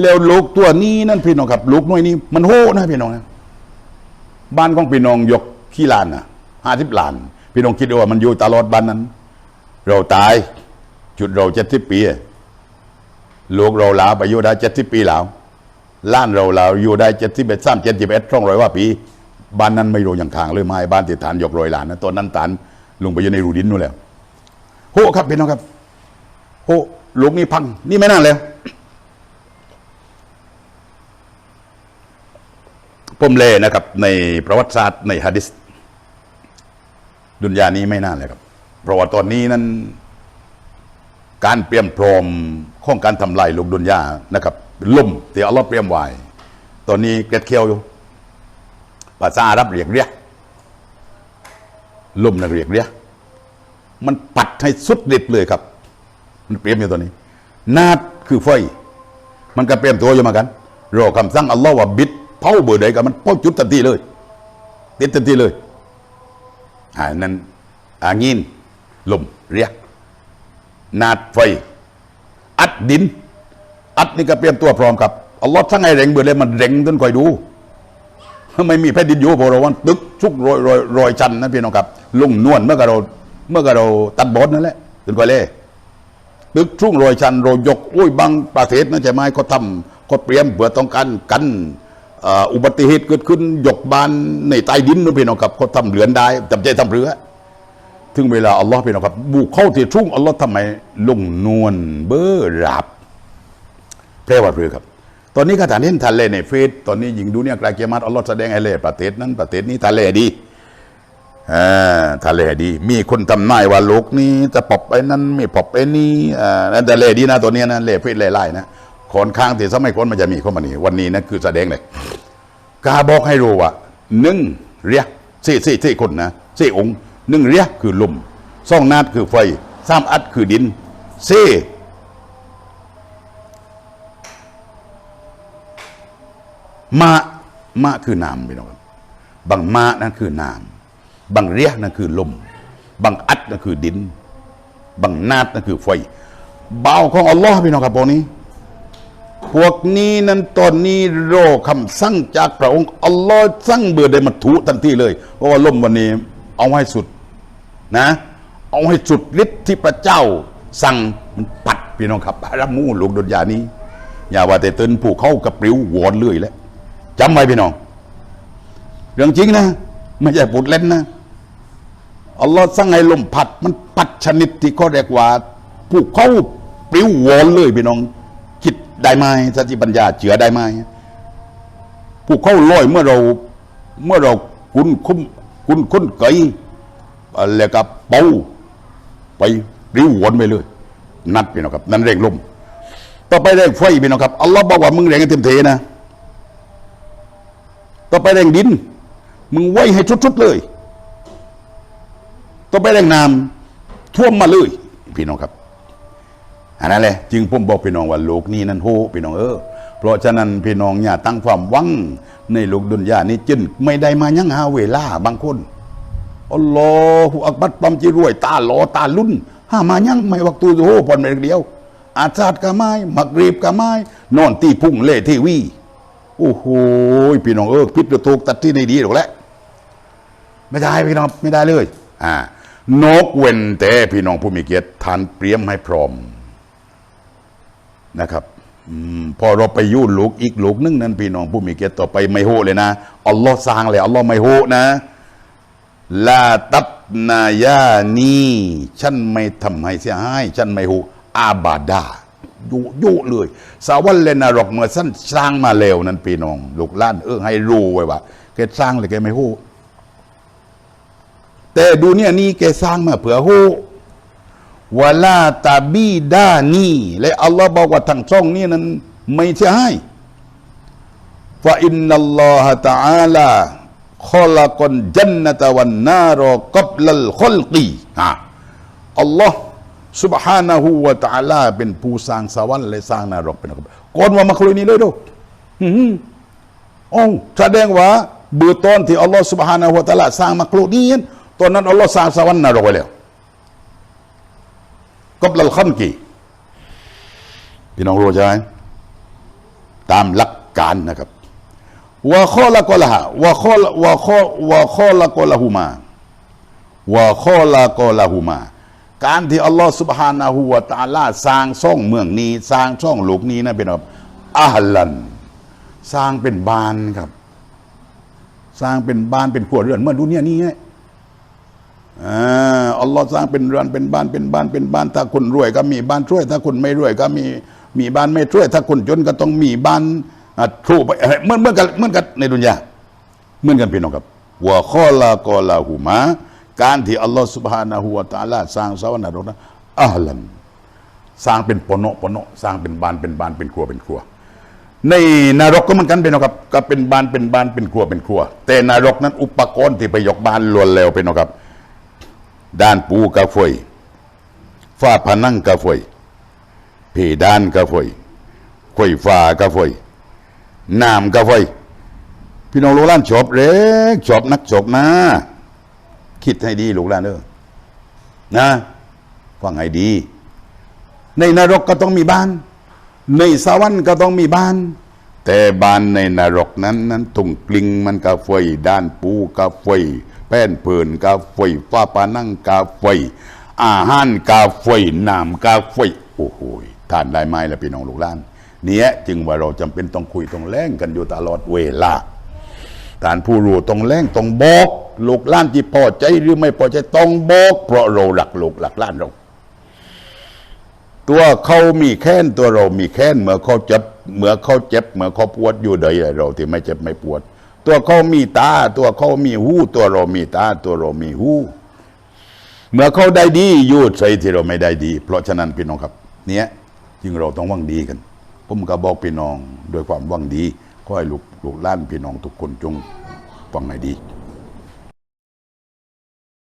แล้วลูกตัวนี้นั่นพี่น้องครับลูกน้อยนี้มันโหนะพี่น้องนะบ้านของพี่น้องยกขี้ลานนะห้าสิบล้าน พี่น้องคิดดูว่ามันอยู่ตลอดบ้านนั้น เราตาย จุดเราเจ็ดสิบปีอะลูกเราลาไปอยู่ได้เจ็ดสิบปีแล้วล้านเราลาอยู่ได้เจ็ดสิบเอ็ดสามเจ็ดสิบเอ็ดช่องร้อยว่าปีบ้านนั้นไม่รู้อย่างทางเลยไม่บ้านติดฐานยกรอยลานนะตอนนั้นฐานลงไปอยู่ในรูดินนู่นแล้วโหครับพี่น้องครับโหลูกนี่พัง นี่ไม่น่าแล้ว ผมเลยนะครับ ในประวัติศาสตร์ในฮะดิษดุนยานี้ไม่น่าเลยครับ เพราะว่าตอนนี้นั้น การเตรียมพร้อมของการทำลายลูกดุนยานะครับล่มที่อัลลอฮ์เตรียมไว้ตอนนี้เกล็ดเคียวอยู่ภาษาอาหรับเรียกเรียกล่มนักเรียกเรียกมันปัดให้สุดฤทธิ์เลยครับ มันเปรียมอยู่ตัวนี้ นาดคือไฟมันก็เปรียมตัวอยู่เหมากันรอคำสั่งอัลลอฮ์ว่าบิด เผาเบอร์ใดกับมันเผาจุดทันทีเลยติดทันทีเลยอ่านั้นอางินลมเรียกนาดไฟ อัดดิน อัดนี่ก็เตรียมตัวพร้อมครับอัลลอฮ์ทั้งไงเร่งเบื่อเลยมันเร่งจนคอยดูไม่มีแผ่นดินอยู่พอเราวันตึกชุกรอยรอยรอยชันนะพี่น้องครับลุงนวลเมื่อกับเรา เมื่อกับเราตัดบอสนั่นแหละจนคอยเล่ตึกชุกรอยชันเรายกโอ้ยบางประเทศนะใช่ไหมเขาทำเขาเตรียมเพื่อต้องการกัน อุบัติเหตุเกิดขึ้นยกบานในใต้ดินนะพี่น้องครับเขาทำเหลือนได้จำใจทำเรือถึงเวลาอัลลอฮ์พี่น้องครับ บุกเข้าที่ทุ่งอัลลอฮ์ทำไมลุงนวลเบอร์ราบแปลว่าเรือครับ ตอนนี้ก็ฐานเห็นทะเลในเฟซตอนนี้หญิงดูเนี่ยกลายเกียรติอัลลอฮ์แสดงไอ้เล่ประเทศนั้นประเทศนี้ทะเลดีอ่าทะเลดี มีคนทำนายว่าโลกนี้จะปอบไปนั้นไม่ปอบไปนี้อ่าทะเลดีนะตัวเนี้ยนะเล่เฟซเล่ไล่นะ ขอนข้างที่สมัยก่อนมันจะมีข้ามานี่วันนี้นะคือแสดงเลยกาบอกให้รู้ว่าหนึ่งเรียกสี่สี่สี่คนนะสี่องค์หนึ่งเรียกคือลมสองนาดคือไฟสามอัดคือดินสี่มะมะคือน้ำพี่น้องครับบางมะนั่นคือน้ำบางเรียกนั่นคือลมบางอัดนั่นคือดินบางนาดนั่นคือไฟเบาของอัลลอฮ์พี่น้องครับพวกนี้ พวกนี้นั้นตอนนี้รอคำสั่งจากพระองค์อัลลอฮ์สั่งเบื่อได้มาถูทันทีเลย เพราะว่าล่มวันนี้ เอาให้สุดนะ เอาให้สุดฤทธิ์ที่พระเจ้า สั่งมันปัดพี่น้องครับรับมูลูกดุนยานี้ อย่าว่าแต่ตื่นผู้เข้ากับปลิวหวอนเรื่อยแล้วจำไว้พี่น้อง เรื่องจริงนะ ไม่ใช่พูดเล่นนะอัลลอฮ์สั่งให้ลมพัดมันพัดชนิดที่เขาเรียกว่าผู้เข้าปลิววอนเลยพี่น้อง ได้ไหมสติปัญญาเจือได้ไหมผู้เข้าลอยเมื่อเรา เมื่อเราคุณคุ้มคุณคุ้นเกยอะไรกับเป่าไปปลิววนไปเลย นัดพี่น้องครับ นั่นเร่งลมต่อไปเร่งไฟพี่น้องครับอัลลอฮ์บอกว่ามึงเร่งให้เต็มเทนะ ต่อไปเร่งดิน มึงไว้ให้ชุดๆเลย ต่อไปแรงน้ำท่วมมาเลย พี่น้องครับ อันนั้นแหละจึงผมบอกพี่น้องว่าโลกนี้นั้นโหพี่น้องเออเพราะฉะนั้นพี่น้องอย่าตั้งความหวังในโลกดุนยานี้จึนไม่ได้มายังหาเวลาบางคนอัลลอฮฺอักบัดปั๊มจิรวย ตาหลอตาลุ่นหามายังไม่วักตูโหพอนเมเดียว อาซาดกะไม้มักรีบกะไม้นอนตีพุ่งเล่ทีวีโอ้โหพี่น้องเออพิษถูกตัดที่ในดีหรอกแหละไม่ได้พี่น้องไม่ได้เลย อ่านกเว้นแต่พี่น้องผู้มีเกียรติทานเตรียมให้พร้อม นะครับอพอเราไปยุ่ลูกอีกลูกนึงนั้นพี่น้องผู้มีเกียรติต่อไปไม่โหเลยนะอัลลอฮ์สร้างเลยอัลลอฮ์ไม่โหนะลาตับนายานีฉันไม่ทำให้เสียหายฉันไม่โหอาบาดายุยุเลย สาวันเลนารกเมื่อสั้นสร้างมาเร็วนั้นพี่น้อง ลูกล้านเออให้รู้ไว้ว่าแกสร้างเลยแกไม่โหแต่ดูเนี่ยนี่แกสร้างมาเผื่อโห วะลาตาบีดานีและอัลลอฮ์บอกว่าทั้งช่องนี้นั้นไม่ใช่ให้ฟาอินนัลลอฮะตะอาลาขลักนจันนตะวันนารอกับลัลขลกีอ่ะอัลลอฮ์ سبحانه และ تعالى เป็นผู้สร้างสวรรค์และสร้างนรกเป็นนะครับก่อนว่ามักลุยนี้เลยดูอืมโอ้แสดงว่าเบื่อตอนที่อัลลอฮ์ سبحانه และ تعالى สร้างมักลุนี้ตอนนั้นอัลลอฮ์สร้างสวรรค์นรกไว้แล้ว กับลัลขันกีพี่น้องรู้ใช่ไหมตามหลักการนะครับว่าข้อละกละหาว่าข้อว่าข้อว่าข้อละกละหุมาว่าข้อละกละหุมาการที่อัลลอฮฺสุบฮานาหูวตาลาสร้างช่องเมืองนี้ สร้างช่องหลูกนี้นะเป็นแบบอัลลัน สร้างเป็นบ้านครับ สร้างเป็นบ้านเป็นขวดเรือนเมื่อดูเนี่ยนี่ไงอ่า อัลลอฮ์สร้างเป็นเรือนเป็นบ้านเป็นบ้านเป็นบ้าน ถ้าคุณรวยก็มีบ้านช่วย ถ้าคุณไม่รวยก็มีมีบ้านไม่ช่วย ถ้าคุณจนก็ต้องมีบ้านทูไปเหมือเหมือนกันเหมือนกันในดุนยาเหมือนกันพี่น้องครับวัวข้อลากอลาหูมาการที่อัลลอฮ์สุบฮานะฮูวาตาลาสร้างสวรรค์นรกนะอัลลัมสร้างเป็นปโนปโนสร้างเป็นบ้านเป็นบ้านเป็นครัวเป็นครัว ในนรกก็เหมือนกันเป็นนะครับก็เป็นบ้านเป็นบ้านเป็นครัวเป็นครัว แต่นรกนั้นอุปกรณ์ที่ไปยกบ้านล้วนแล้วเป็นนะครับ ด้านปูกระฟอยฝ้าผนังกระฟอยเพดานกระฟอยคอยฟ้ากระฟอยน้ำกระฟอยพี่น้องลูกหลานชอบเล็กชอบนักชอบนะคิดให้ดีลูกหลานเด้อนะฟังให้ดี ในนรกก็ต้องมีบ้าน ในสวรรค์ก็ต้องมีบ้าน แต่บ้านในนรกนั้นนั้นถุงกลิงมันกาไฟด้านปูกาไฟ แป้นเผินกาไฟฟ้าปานั่งกาไฟอาหารกาไฟน้ำกาไฟโอ้โหทานได้ไหมล่ะพี่น้องลูกหลาน เนี้ยจึงว่าเราจำเป็นต้องคุยต้องแล่งกันอยู่ตลอดเวลาฐานผู้รู้ต้องแล่งต้องบอกลูกหล้านที่พอใจหรือไม่พอใจต้องบอก เพราะเราหลักลูกหลักล้านเรา ตัวเขามีแค้นตัวเรามีแค้นเมื่อเขาเจ็บเมื่อเขาเจ็บเมื่อเขาปวดอยู่ใดเราที่ไม่เจ็บไม่ปวด ตัวเขามีตา ตัวเขามีหู ตัวเรามีตา ตัวเรามีหู เมื่อเขาได้ดียูดใส่ที่เราไม่ได้ดี เพราะฉะนั้นพี่น้องครับ เนี้ยจึงเราต้องหวังดีกัน ผมก็บอกพี่น้องด้วยความหวังดีขอให้ลูกลูกหล้านพี่น้องทุกคนจงฟังให้ดี